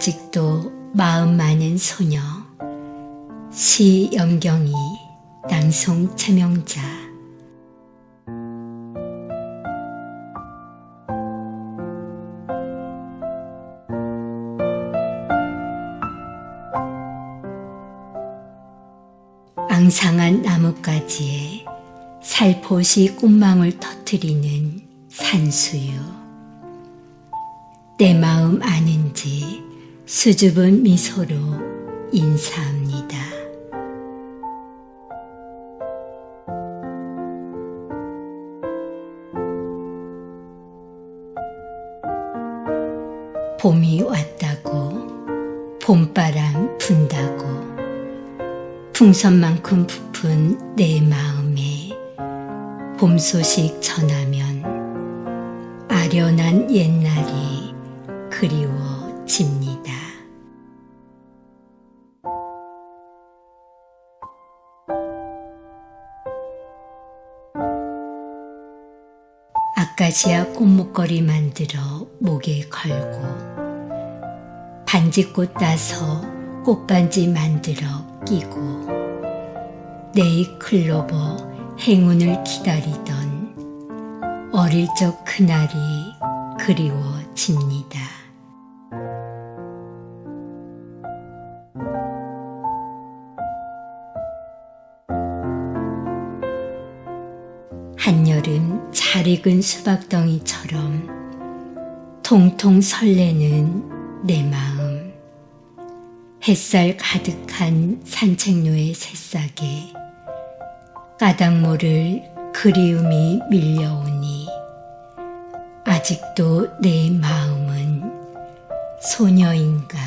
아직도 마음 많은 소녀. 시 염경이 낭송 채명자. 앙상한 나뭇가지에 살포시 꽃망울 터트리는 산수유. 내 마음 아는지 수줍은 미소로 인사합니다. 봄이 왔다고 봄바람 분다고 풍선만큼 부푼 내 마음에 봄 소식 전하면 아련한 옛날이 그리워집니다. 아카시아 꽃목걸이 만들어 목에 걸고 반지꽃 따서 꽃반지 만들어 끼고 네이클로버 행운을 기다리던 어릴 적 그날이 그리워집니다. 한여름 잘 익은 수박덩이처럼 통통 설레는 내 마음. 햇살 가득한 산책로의 새싹에 까닭 모를 그리움이 밀려오니 아직도 내 마음은 소녀인가